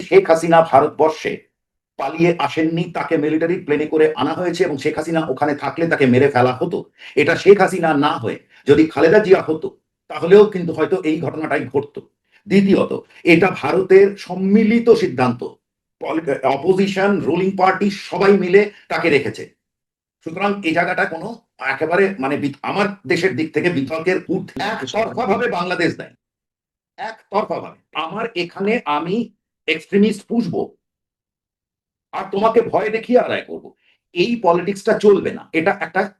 শেখ হাসিনা ভারতবর্ষে পালিয়ে আসেননি, তাকে মিলিটারি প্লেনে করে আনা হয়েছে এবং শেখ হাসিনা ওখানে থাকলে তাকে মেরে ফেলা হতো। এটা শেখ হাসিনা না হয়ে যদি খালেদা জিয়া হতো, তাহলেও কিন্তু হয়তো এই ঘটনাটাই ঘটতো। দ্বিতীয়ত, এটা ভারতের সম্মিলিত সিদ্ধান্ত। অপোজিশন রুলিং পার্টি সবাই মিলে তাকে রেখেছে। সুতরাং এই জায়গাটা কোনো একেবারে মানে আমার দেশের দিক থেকে বিতর্কের ঊর্ধ্বে একতরফা ভাবে বাংলাদেশ দেয়। একতরফা ভাবে আমার এখানে আমি এক্সট্রিমিস্ট পুষবো। আর তোমাকে ভয় দেখিয়ে আদায় করব। এই পলিটিক্সটা চলবে না। এটা একটা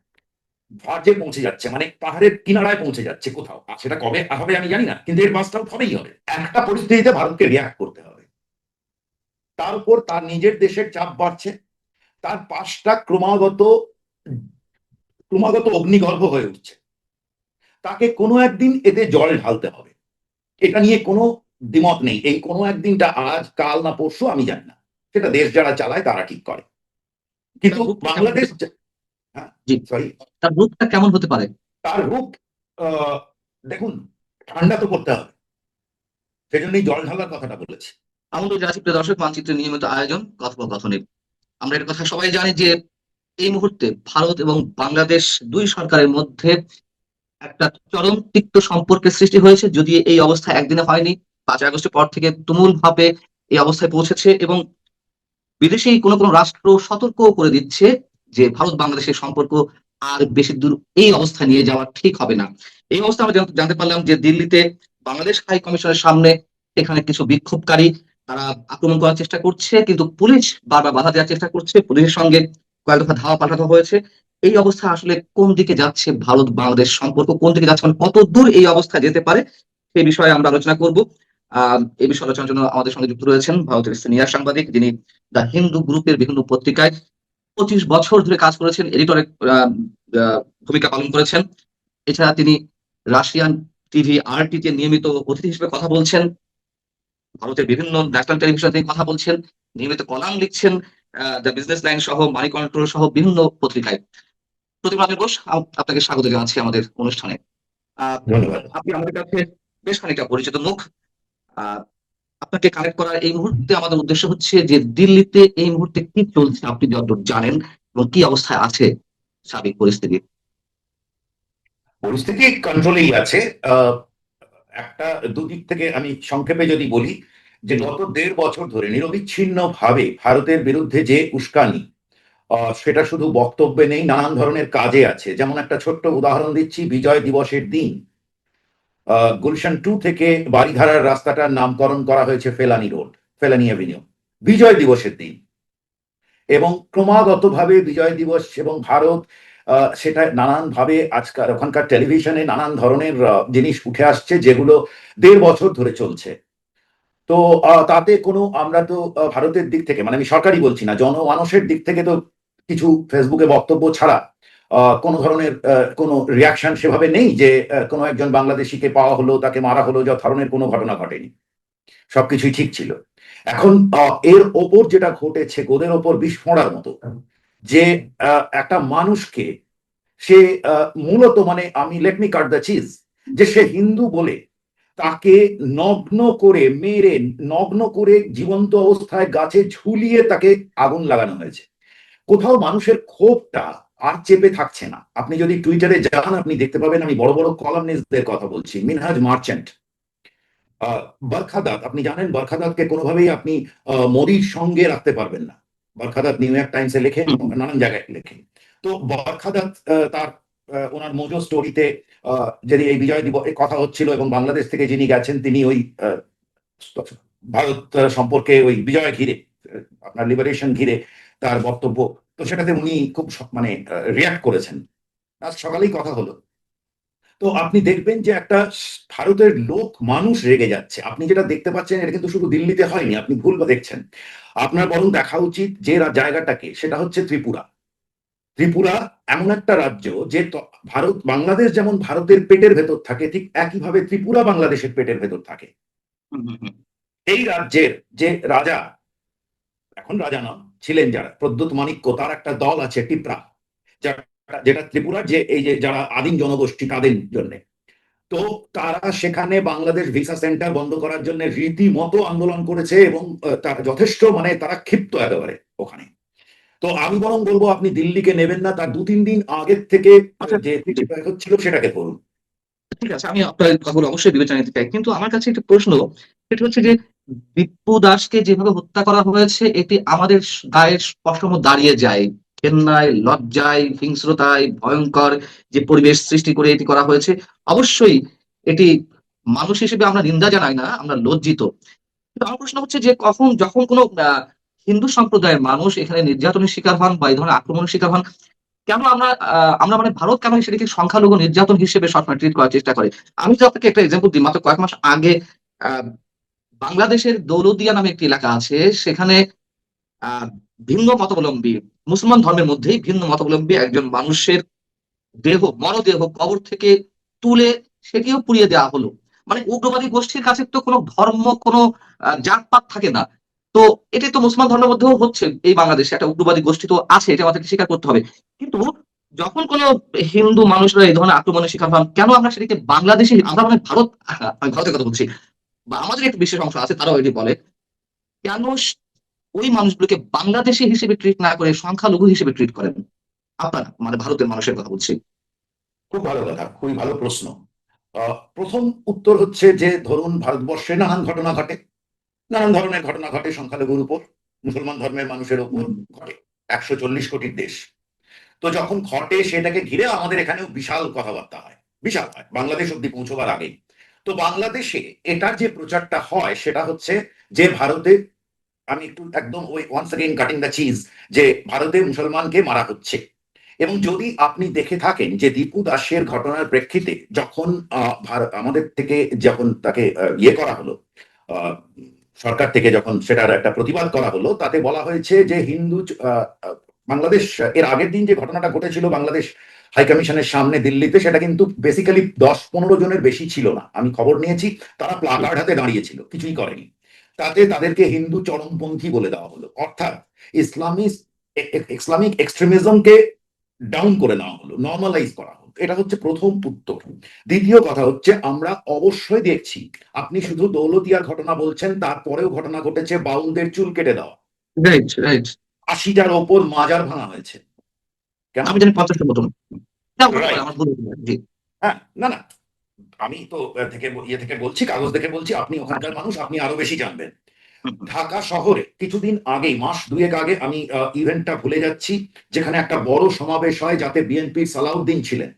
ভার্জে পৌঁছে যাচ্ছে মানে পাহাড়ের কিনারায় পৌঁছে যাচ্ছে কোথাও। আর সেটা কবে হবে আমি জানি না, কিন্তু এর বাসটাও হবেই হবে। একটা পরিস্থিতিতে ভারতকে রিয়াক্ট করতে হবে। তার উপর তার নিজের দেশের চাপ বাড়ছে। তার পাশটা ক্রমাগত ক্রমাগত অগ্নিগর্ভ হয়ে উঠছে। তাকে কোনো একদিন এতে জল ঢালতে হবে। এটা নিয়ে কোনো দ্বিমত নেই। এই কোনো একদিনটা আজ কাল না পরশু আমি জানি না। সেটা দেশ যারা চালায় তারা ঠিক করে। কিন্তু বাংলাদেশ হ্যাঁ সরি তার রূপটা কেমন হতে পারে? তার রূপ দেখুন ঠান্ডা তো করতে হবে। সেজন্যই জল ঢালার কথাটা বলেছি। আমাদের জানাচ্ছি প্রিয় দর্শক মানচিত্রের নিয়মিত আয়োজন কথোপকথনে আমরা এর কথা সবাই জানি যে এই মুহূর্তে ভারত এবং বাংলাদেশ দুই সরকারের মধ্যে একটা চরম তিক্ত সম্পর্কের সৃষ্টি হয়েছে। যদি এই অবস্থা একদিনে হয়নি পাঁচই আগস্টের পর থেকে তুমুল ভাবে এই অবস্থায় পৌঁছেছে এবং বিদেশি কোনো কোনো রাষ্ট্র সতর্ক করে দিচ্ছে যে ভারত বাংলাদেশের সম্পর্ক আর বেশি দূর এই অবস্থা নিয়ে যাওয়া ঠিক হবে না। এই অবস্থা আমরা জানতে- পারলাম যে দিল্লিতে বাংলাদেশ হাই কমিশনের সামনে এখানে কিছু বিক্ষোভকারী তারা আক্রমণ করার চেষ্টা করছে, কিন্তু পুলিশ বারবার বাধা দেওয়ার চেষ্টা করছে। পুলিশের সঙ্গে কয়েক দফা ধাওয়া পাল্টানো হয়েছে। এই অবস্থা আসলে কোন দিকে যাচ্ছে ভারত বাংলাদেশ সম্পর্ক, কোন দিকে যাচ্ছে মানে কত দূর এই অবস্থা যেতে পারে সেই বিষয়ে আমরা আলোচনা করব। এই বিষয়ে আলোচনার জন্য আমাদের সঙ্গে যুক্ত রয়েছেন ভারতের সিনিয়র সাংবাদিক যিনি দ্য হিন্দু গ্রুপের বিভিন্ন পত্রিকায় পঁচিশ বছর ধরে কাজ করেছেন এডিটরের ভূমিকা পালন করেছেন। এছাড়া তিনি রাশিয়ান টিভি আরটিতে নিয়মিত অতিথি হিসেবে কথা বলছেন ভারতের বিভিন্ন ন্যাশনাল টেলিভিশনে তিনি কথা বলছেন নিয়মিত কলাম লিখছেন দ্য বিজনেস লাইন সহ মানি কন্ট্রোল সহ বিভিন্ন পত্রিকায়। প্রতিমা ঘোষ আপ- আপনাকে স্বাগত জানাচ্ছি আমাদের অনুষ্ঠানে। আহ, আপনি আমাদের কাছে বেশ খানিকটা পরিচিত মুখ আপনাকে কানেক্ট করার এই মুহূর্তে আমাদের উদ্দেশ্য হচ্ছে যে দিল্লিতে এই মুহূর্তে কি চলছে আপনি যতদূর জানেন এবং কি অবস্থায় আছে সার্বিক পরিস্থিতি? পরিস্থিতি কন্ট্রোলেই আছে। একটা দুদিক থেকে আমি সংক্ষেপে যদি বলি যে গত দেড় বছর ধরে নিরবিচ্ছিন্ন ভাবে ভারতের বিরুদ্ধে যে উস্কানি সেটা শুধু বক্তব্যে নেই, নানান ধরনের কাজে আছে। যেমন একটা ছোট্ট উদাহরণ দিচ্ছি, বিজয় দিবসের দিন। গুলশান টু থেকে বাড়িধারার রাস্তাটার নামকরণ করা হয়েছে ফেলানি রোড, ফেলানি অ্যাভিনিউ বিজয় দিবসের দিন। এবং ক্রমাগতভাবে বিজয় দিবস এবং ভারত সেটা নানান ভাবে আজকাল, ওখানকার টেলিভিশনে নানান ধরনের জিনিস উঠে আসছে যেগুলো দেড় বছর ধরে চলছে। তো তাতে কোনো আমরা তো ভারতের দিক থেকে মানে আমি সরকারি বলছি না, জনমানুষের দিক থেকে তো কিছু ফেসবুকে বক্তব্য ছাড়া কোনো ধরনের কোনো রিয়াকশন সেভাবে নেই যে কোনো একজন বাংলাদেশিকে পাওয়া হলো, তাকে মারা হলো, যা ধরনের কোনো ঘটনা ঘটেনি। সবকিছুই ঠিক ছিল। এখন এর ওপর যেটা ঘটেছে, গোদের ওপর বিস্ফোড়ার মতো, যে একটা মানুষকে সে মূলত মানে আমি let me cut the cheese যে সে হিন্দু বলে তাকে নগ্ন করে মেরে, নগ্ন করে জীবন্ত অবস্থায় গাছে ঝুলিয়ে তাকে আগুন লাগানো হয়েছে। কোথাও মানুষের ক্ষোভটা আর চেপে থাকছে না। আপনি যদি টুইটারে যান আপনি দেখতে পাবেন আমি বড় বড় কলামনিস্টদের কথা বলছি। মিনহাজ মার্চেন্ট। বরখাদাত আপনি জানেন বরখাদাতকে কোনোভাবেই আপনি মোদির সঙ্গে রাখতে পারবেন না। বরখাদাত নিউ ইয়র্ক টাইমসে লেখেন নানান জায়গায় লেখেন তো বরখাদাত তার ওনার মোজো স্টোরিতে যদি এই বিজয় দিবস কথা হচ্ছিল এবং বাংলাদেশ থেকে যিনি গেছেন তিনি ওই ভারত সম্পর্কে ওই বিজয় ঘিরে আপনার লিবারেশন ঘিরে তার বক্তব্য তো সেটাতে উনি খুব মানে রিয়াক্ট করেছেন। আজ সকালেই কথা হলো। তো আপনি দেখবেন যে একটা ভারতের লোক মানুষ রেগে যাচ্ছে। আপনি যেটা দেখতে পাচ্ছেন এটা কিন্তু শুধু দিল্লিতে হয়নি আপনি ভুল দেখছেন। আপনার বরং দেখা উচিত যে জায়গাটাকে সেটা হচ্ছে ত্রিপুরা। ত্রিপুরা এমন একটা রাজ্য যে ভারত বাংলাদেশ যেমন ভারতের পেটের ভেতর থাকে ঠিক একইভাবে ত্রিপুরা বাংলাদেশের পেটের ভেতর থাকে। এই রাজ্যের যে রাজা এখন রাজা নন ছিলেন যারা। প্রদ্যুৎ মাণিক্য তার একটা দল আছে টিপ্রা যেটা ত্রিপুরার যে এই যে যারা আদিম জনগোষ্ঠী তাদের জন্য। তো তারা সেখানে বাংলাদেশ ভিসা সেন্টার বন্ধ করার জন্য রীতিমতো আন্দোলন করেছে এবং তারা যথেষ্ট মানে তারা ক্ষিপ্ত একেবারে ওখানে। তো আমি বরং বলব আপনি দিল্লিকে নেবেন না তার দু তিন দিন আগের থেকে আচ্ছা। যে হচ্ছিল সেটাকে করুন। ঠিক আছে আমি আপনার কথাগুলো অবশ্যই বিবেচনা নিতে চাই। কিন্তু আমার কাছে একটা প্রশ্ন সেটা হচ্ছে যে বিপ্পু দাসকে যেভাবে হত্যা করা হয়েছে, এটি আমাদের গায়ের স্পষ্টম দাঁড়িয়ে যায়। ঘেন্নায়, লজ্জায়, হিংস্রতায়, ভয়ঙ্কর যে পরিবেশ সৃষ্টি করে এটি করা হয়েছে, অবশ্যই এটি মানুষ হিসেবে আমরা নিন্দা জানাই না, আমরা লজ্জিত। আমার প্রশ্ন হচ্ছে যে কখন, যখন কোনো হিন্দু সম্প্রদায়ের মানুষ এখানে নির্যাতনের শিকার হন বা এই ধরনের আক্রমণের শিকার হন, কেন আমরা আমরা মানে ভারত কেন সেটাকে সংখ্যালঘু নির্যাতন হিসেবে সবসময় ট্রিট করার চেষ্টা করে? আমি যদি আপনাকে একটা এক্সাম্পল দিই, মাত্র কয়েক মাস আগে বাংলাদেশের দৌলদিয়া নামে একটি এলাকা আছে, সেখানে ভিন্ন মতাবলম্বী, মুসলমান ধর্মের মধ্যেই ভিন্ন মতাবলম্বী একজন মানুষের দেহ, মরদেহ কবর থেকে তুলে সেটিও পুড়িয়ে দেওয়া হলো। মানে উগ্রবাদী গোষ্ঠীর কাছে তো কোনো ধর্ম, কোনো জাতপাত থাকে না। তো এটি তো মুসলমান ধর্মের মধ্যেও হচ্ছে এই বাংলাদেশে, একটা উগ্রবাদী গোষ্ঠী তো আছে, এটা আমাদেরকে স্বীকার করতে হবে। কিন্তু যখন কোনো হিন্দু মানুষরা এই ধরনের আক্রমণের শিকার হন, কেন আমরা সেটিকে বাংলাদেশে, আমরা মানে ভারত ভারতের কথা বলছি বা আমাদের একটি বিশেষ অংশ আছে, তারাও এটি বলে, কেন ওই মানুষগুলোকে বাংলাদেশি হিসেবে ট্রিট না করে সংখ্যালঘু হিসেবে ট্রিট করেন? আপনারা মানে ভারতের মানুষের কথা বলছি। খুব ভালো কথা, খুবই ভালো প্রশ্ন। প্রথম উত্তর হচ্ছে যে, ধরুন ভারতবর্ষে নানান ঘটনা ঘটে। নানান ধরনের ঘটনা ঘটে সংখ্যালঘুর উপর, মুসলমান ধর্মের মানুষের উপর ঘটে। একশো চল্লিশ কোটির দেশ। তো যখন ঘটে, সেটাকে ঘিরে আমাদের এখানেও বিশাল কথাবার্তা হয়। বিশাল হয়। বাংলাদেশ অব্দি পৌঁছবার আগে তো বাংলাদেশে এটার যে প্রচারটা হয়, সেটা হচ্ছে যে ভারতে, আমি একটু একদম ওই once again cutting the cheese যে ভারতে মুসলমানকে মারা হচ্ছে। এবং যদি আপনি দেখে থাকেন যে দীপু দাসের ঘটনার প্রেক্ষিতে যখন আমাদের থেকে যখন তাকে ইয়ে করা হলো সরকার থেকে যখন সেটার একটা প্রতিবাদ করা হলো, তাতে বলা হয়েছে যে হিন্দু বাংলাদেশ, এর আগের দিন যে ঘটনাটা ঘটেছিল বাংলাদেশ হাই কমিশনের সামনে দিল্লিতে সেটা কিন্তু বেসিক্যালি দশ পনেরো জনের বেশি ছিল না। আমি খবর নিয়েছি তারা প্লাকার্ড হাতে দাঁড়িয়েছিল কিছুই করেনি। তাতে তাদেরকে হিন্দু চরমপন্থী বলে দেওয়া হলো। অর্থাৎ ইসলামিক ইসলামিক এক্সট্রিমিজমকে ডাউন করে নেওয়া হলো নর্মালাইজ করা হলো। এটা হচ্ছে প্রথম উত্তর। দ্বিতীয় কথা হচ্ছে আমরা অবশ্যই দেখছি আপনি শুধু দৌলতিয়ার ঘটনা বলছেন তারপরেও ঘটনা ঘটেছে বাউলদের চুল কেটে দেওয়া। আশিটার ওপর মাজার ভাঙা হয়েছে। আমি জানি পঞ্চাশটা মতন। না। হ্যাঁ না না আমি তো থেকে ইয়ে থেকে বলছি কাগজ দেখে বলছি আপনি ওখানকার মানুষ আপনি আরও বেশি জানবেন। ঢাকা শহরে কিছুদিন আগে মাস দুয়েক আগে আমি ইভেন্টটা ভুলে যাচ্ছি যেখানে একটা বড় সমাবেশ হয় যাতে বিএনপি সালাউদ্দিন ছিলেন।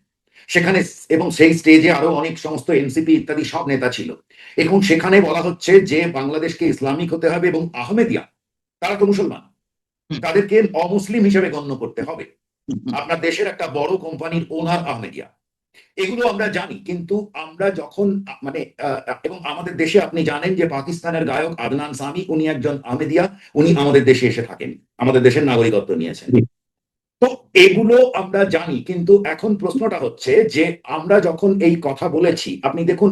সেখানে এবং সেই স্টেজে আরও অনেক সমস্ত এনসিপি ইত্যাদি সব নেতা ছিল। এবং সেখানে বলা হচ্ছে যে বাংলাদেশকে ইসলামিক হতে হবে এবং আহমেদিয়া তারা তো মুসলমান। তাদেরকে অমুসলিম হিসেবে গণ্য করতে হবে। আপনার দেশের একটা বড় কোম্পানির ওনার আহমেদিয়া এগুলো আমরা জানি কিন্তু আমরা যখন মানে এবং আমাদের দেশে আপনি জানেন যে পাকিস্তানের গায়ক আদনান সামি উনি একজন আহমেদিয়া উনি আমাদের দেশে এসে থাকেন আমাদের দেশের নাগরিকত্ব নিয়েছেন। তো এগুলো আমরা জানি কিন্তু এখন প্রশ্নটা হচ্ছে যে আমরা যখন এই কথা বলেছি আপনি দেখুন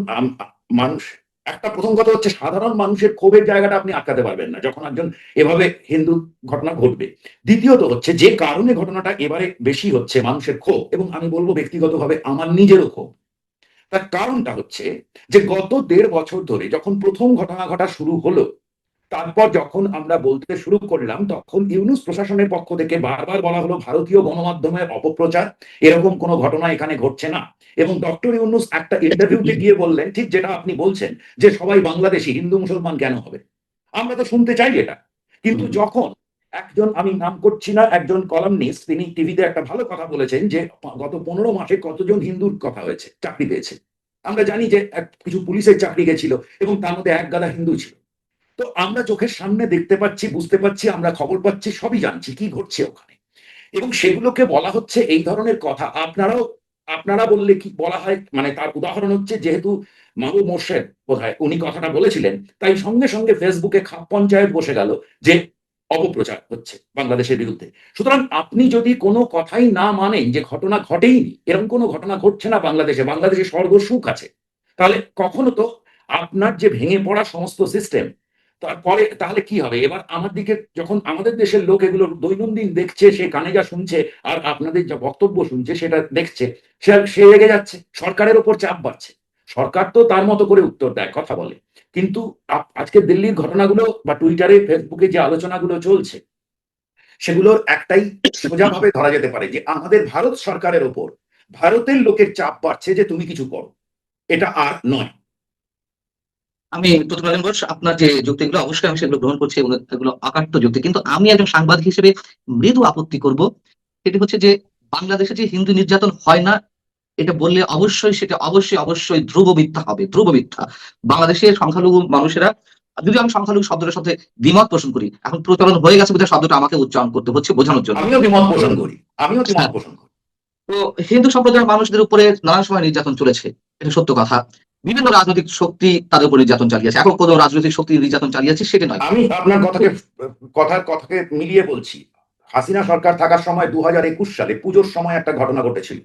মানুষ একটা প্রথম কথা হচ্ছে সাধারণ মানুষের ক্ষোভের জায়গাটা আপনি আটকাতে পারবেন না যখন একজন এভাবে হিন্দু ঘটনা ঘটবে। দ্বিতীয়ত হচ্ছে যে কারণে ঘটনাটা এবারে বেশি হচ্ছে মানুষের ক্ষোভ এবং আমি বলব ব্যক্তিগতভাবে আমার নিজেরও ক্ষোভ। তার কারণটা হচ্ছে যে গত দেড় বছর ধরে যখন প্রথম ঘটনা ঘটা শুরু হলো তারপর যখন আমরা বলতে শুরু করলাম তখন ইউনুস প্রশাসনের পক্ষ থেকে বারবার বলা হলো ভারতীয় গণমাধ্যমের অপপ্রচার এরকম কোনো ঘটনা এখানে ঘটছে না। এবং ডক্টর ইউনুস একটা ইন্টারভিউতে গিয়ে বললেন ঠিক যেটা আপনি বলছেন যে সবাই বাংলাদেশি হিন্দু মুসলমান কেন হবে? আমরা তো শুনতে চাই এটা। কিন্তু যখন একজন আমি নাম করছি না একজন কলামনিস্ট তিনি টিভিতে একটা ভালো কথা বলেছেন যে গত পনেরো মাসে কতজন হিন্দুর কথা হয়েছে চাকরি পেয়েছে। আমরা জানি যে এক- কিছু পুলিশের চাকরি গেছিল এবং তার মধ্যে এক গাদা হিন্দু ছিল। তো আমরা চোখের সামনে দেখতে পাচ্ছি, বুঝতে পারছি আমরা খবর পাচ্ছি, সবই জানছি কি ঘটছে ওখানে। এবং সেগুলোকে বলা হচ্ছে এই ধরনের কথা। আপনারাও, আপনারা বললে কি বলা হয় মানে তার উদাহরণ হচ্ছে যেহেতু মাহবুব মোর্শেদ বোধহয় উনি কথাটা বলেছিলেন, তাই সঙ্গে সঙ্গে ফেসবুকে খাপ পঞ্চায়েত বসে গেল যে অপপ্রচার হচ্ছে বাংলাদেশের বিরুদ্ধে। সুতরাং আপনি যদি কোনো কথাই না মানেন যে ঘটনা ঘটেইনি, এরকম কোনো ঘটনা ঘটছে না বাংলাদেশে বাংলাদেশে স্বর্গ সুখ আছে, তাহলে কখনো তো আপনার যে ভেঙে পড়া সমস্ত সিস্টেম তারপরে তাহলে কি হবে? এবার আমার দিকে যখন আমাদের দেশের লোক এগুলো দৈনন্দিন দেখছে, সে কানে যা শুনছে আর আপনাদের যা বক্তব্য শুনছে, সেটা দেখছে, সে রেগে যাচ্ছে, সরকারের ওপর চাপ বাড়ছে। সরকার তো তার মতো করে উত্তর দেয়, কথা বলে। কিন্তু আজকে দিল্লির ঘটনাগুলো বা টুইটারে, ফেসবুকে যে আলোচনাগুলো চলছে, সেগুলোর একটাই সোজাভাবে ধরা যেতে পারে যে আমাদের ভারত সরকারের ওপর, ভারতের লোকের চাপ বাড়ছে যে তুমি কিছু করো। এটা আর নয়। আমি প্রতিপালন ঘোষ আপনার যে যুক্তিগুলো অবশ্যই আমি সেগুলো গ্রহণ করছি এবং এগুলো অকাট্য যুক্তি। কিন্তু আমি একজন সাংবাদিক হিসেবে মৃদু আপত্তি করব। সেটি হচ্ছে যে বাংলাদেশে যে হিন্দু নির্যাতন হয় না এটা বললে অবশ্যই সেটা অবশ্যই অবশ্যই ধ্রুব মিথ্যা হবে ধ্রুব মিথ্যা। বাংলাদেশের সংখ্যালঘু মানুষেরা যদি আমি সংখ্যালঘু শব্দটার সাথে দ্বিমত পোষণ করি এখন প্রচলন হয়ে গেছে বোধহয় শব্দটা আমাকে উচ্চারণ করতে হচ্ছে বোঝানোর জন্য। আমিও দ্বিমত পোষণ করি আমিও দ্বিমত পোষণ করি। তো হিন্দু সম্প্রদায়ের মানুষদের উপরে নানা সময় নির্যাতন চলেছে এটা সত্য কথা। বিভিন্ন রাজনৈতিক শক্তি তাদের উপর নির্যাতন চালিয়েছে এখন কোন রাজনৈতিক শক্তি নির্যাতন চালিয়েছে সেটা নয়। আমি আপনার কথাকে কথার কথাকে মিলিয়ে বলছি। হাসিনা সরকার থাকার সময় দু হাজার একুশ সালে পুজোর সময় একটা ঘটনা ঘটেছিল।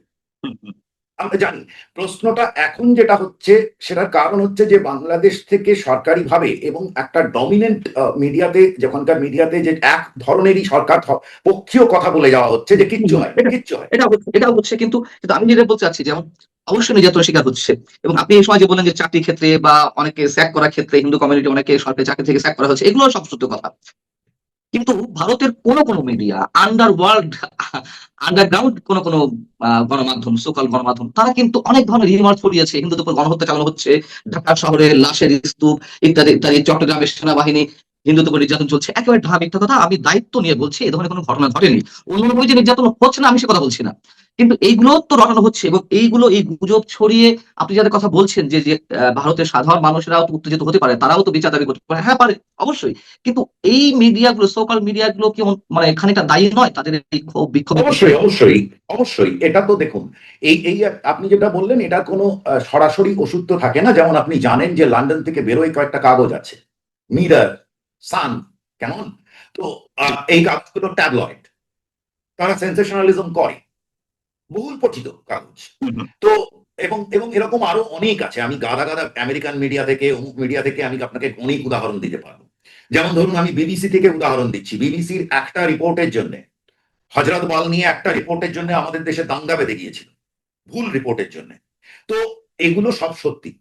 আমরা জানি প্রশ্নটা এখন যেটা হচ্ছে সেটার কারণ হচ্ছে যে বাংলাদেশ থেকে সরকারিভাবে এবং একটা ডমিনেন্ট মিডিয়াতে যখনকার মিডিয়াতে যে এক ধরনেরই সরকার পক্ষীয় কথা বলে যাওয়া হচ্ছে যে কিচ্ছু হয় কিচ্ছু হয়। এটা হচ্ছে- এটা হচ্ছে কিন্তু কিন্তু আমি যেটা বলতে চাচ্ছি যেমন অবশ্যই নির্যাতন শিকার হচ্ছে। এবং আপনি এই সময় যে বললেন যে চাকরির ক্ষেত্রে বা অনেকে স্যাক করার ক্ষেত্রে হিন্দু কমিউনিটি অনেকে সরকারি চাকরি থেকে স্যাক করা হচ্ছে, এগুলো সব সত্য কথা। কিন্তু ভারতের কোন কোন মিডিয়া আন্ডার ওয়ার্ল্ড আন্ডারগ্রাউন্ড কোন কোন গণমাধ্যম সোকাল গণমাধ্যম, তারা কিন্তু অনেক ধরনের রিমার্ক ছড়িয়েছে। হিন্দুদের উপর গণহত্যা চালানো হচ্ছে ঢাকা শহরে লাশের স্তূপ, ইত্যাদি ইত্যাদি, চট্টগ্রামের সেনাবাহিনী হিন্দুদের উপর নির্যাতন চলছে। একেবারে ঢা মিথ্যা কথা আমি দায়িত্ব নিয়ে বলছি এই ধরনের কোনো ঘটনা ঘটেনি। অন্য যে নির্যাতন হচ্ছে না আমি সে কথা বলছি না। কিন্তু এইগুলো তো রটানো হচ্ছে এবং এইগুলো এই গুজব ছড়িয়ে আপনি যাদের কথা বলছেন যে যে ভারতের সাধারণ মানুষেরাও তো উত্তেজিত হতে পারে তারাও তো বিচার দাবি করতে পারে। হ্যাঁ পারে অবশ্যই। কিন্তু এই মিডিয়াগুলো সোকাল মিডিয়াগুলো কি মানে খানিকটা দায়ী নয়? তাদের এই ক্ষোভ বিক্ষোভ অবশ্যই অবশ্যই অবশ্যই এটা তো দেখুন এই এই আপনি যেটা বললেন এটা কোনো সরাসরি ওষুধ তো থাকে না। যেমন আপনি জানেন যে লন্ডন থেকে বেরোয় কয়েকটা কাগজ আছে। মিরার সান কেমন? তো এই কাগজগুলো ট্যাবলয়েড তারা সেন্সেশনালিজম করে বহুল পঠিত কাগজ। তো এবং এবং এরকম আরও অনেক আছে আমি গাদা গাদা আমেরিকান মিডিয়া থেকে অমুক মিডিয়া থেকে আমি আপনাকে অনেক উদাহরণ দিতে পারব। যেমন ধরুন আমি বিবিসি থেকে উদাহরণ দিচ্ছি বিবিসির একটা রিপোর্টের জন্য হজরত বল নিয়ে একটা রিপোর্টের জন্য আমাদের দেশে দাঙ্গা বেঁধে গিয়েছিল ভুল রিপোর্টের জন্য। তো এগুলো সব সত্যি।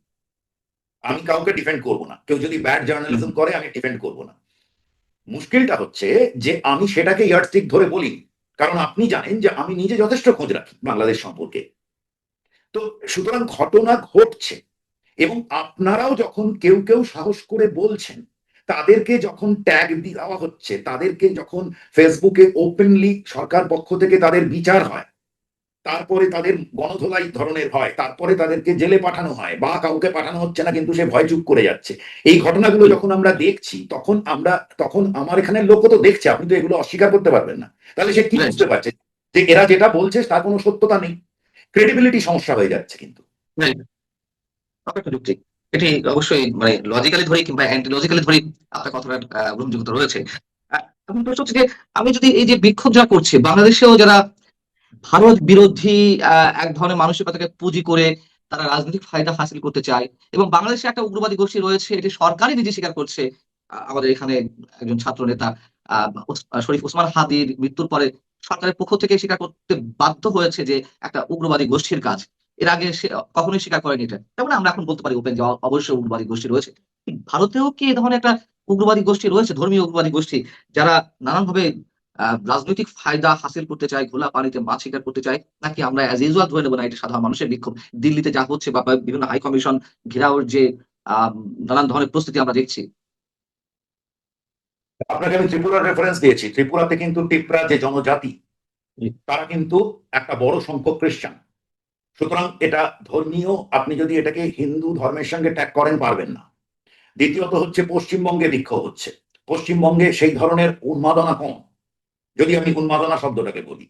আমি কাউকে ডিফেন্ড করব না। কেউ যদি ব্যাড জার্নালিজম করে, আমি ডিফেন্ড করব না। মুশকিলটা হচ্ছে যে আমি সেটাকে ইয়ারস্টিক ধরে বলি। কারণ আপনি জানেন যে আমি নিজে যথেষ্ট খোঁজ রাখি বাংলাদেশ সম্পর্কে। তো সুতরাং ঘটনা ঘটছে। এবং আপনারাও যখন কেউ কেউ সাহস করে বলছেন, তাদেরকে যখন ট্যাগ দেওয়া হচ্ছে, তাদেরকে যখন ফেসবুকে ওপেনলি সরকার পক্ষ থেকে তাদের বিচার হয় তারপরে তাদের গণধোলাই ধরনের হয় তারপরে তাদেরকে জেলে পাঠানো হয় বা কাউকে পাঠানো হচ্ছে না কিন্তু সে ভয় চুপ করে যাচ্ছে। এই ঘটনাগুলো যখন আমরা দেখছি তখন আমরা তখন আমার এখানে লোক তো দেখছে আপনি তো এগুলো অস্বীকার করতে পারবেন না। তাহলে সে কি বুঝতে পারছে যে এরা যেটা বলছে তার কোনো সত্যতা নেই? ক্রেডিবিলিটি সমস্যা হয়ে যাচ্ছে কিন্তু। একটা এটি অবশ্যই মানে লজিক্যালি ধরে কিংবা অ্যান্টি লজিক্যালি ধরে আপনার কথাটা গ্রহণযোগ্যতা রয়েছে। এখন প্রশ্ন হচ্ছে যে আমি যদি এই যে বিক্ষোভ যারা করছে বাংলাদেশেও যারা ভারত বিরোধী এক ধরনের মানসিকতাকে পুঁজি করে তারা রাজনৈতিক ফায়দা হাসিল করতে চায় এবং বাংলাদেশে একটা উগ্রবাদী গোষ্ঠী রয়েছে, এটি সরকারই নিজে স্বীকার করছে। আমাদের এখানে একজন ছাত্র নেতা শরীফ ওসমান হাদির মৃত্যুর পরে সরকারের পক্ষ থেকে স্বীকার করতে বাধ্য হয়েছে যে একটা উগ্রবাদী গোষ্ঠীর কাজ। এর আগে সে কখনোই স্বীকার করেনি এটা। তেমন আমরা এখন বলতে পারি ওপেন যে অবশ্যই উগ্রবাদী গোষ্ঠী রয়েছে। ভারতেও কি এই ধরনের একটা উগ্রবাদী গোষ্ঠী রয়েছে, ধর্মীয় উগ্রবাদী গোষ্ঠী? যারা নানানভাবে রাজনৈতিক ফায়দা হাসিল করতে চায় ঘোলা পানিতে মাছ শিকার করতে চায় নাকি আমরা অ্যাজ ইউজুয়াল ধরে নেব না এটা সাধারণ মানুষের বিক্ষোভ। দিল্লিতে যা হচ্ছে বা বিভিন্ন হাই কমিশন ঘেরাওর যে নানান ধরনের প্রস্তুতি আমরা দেখছি। আপনাকে আমি ত্রিপুরার রেফারেন্স দিয়েছি। ত্রিপুরাতে কিন্তু টিপরা যে জনজাতি তারা কিন্তু একটা বড় সংখ্যক খ্রিস্টান। সুতরাং এটা ধর্মীয় আপনি যদি এটাকে হিন্দু ধর্মের সঙ্গে ট্যাগ করেন পারবেন না। দ্বিতীয়ত হচ্ছে পশ্চিমবঙ্গে বিক্ষোভ হচ্ছে। পশ্চিমবঙ্গে সেই ধরনের উন্মাদনা কম। যদি আমি উন্মাদনা শব্দটাকে বলি।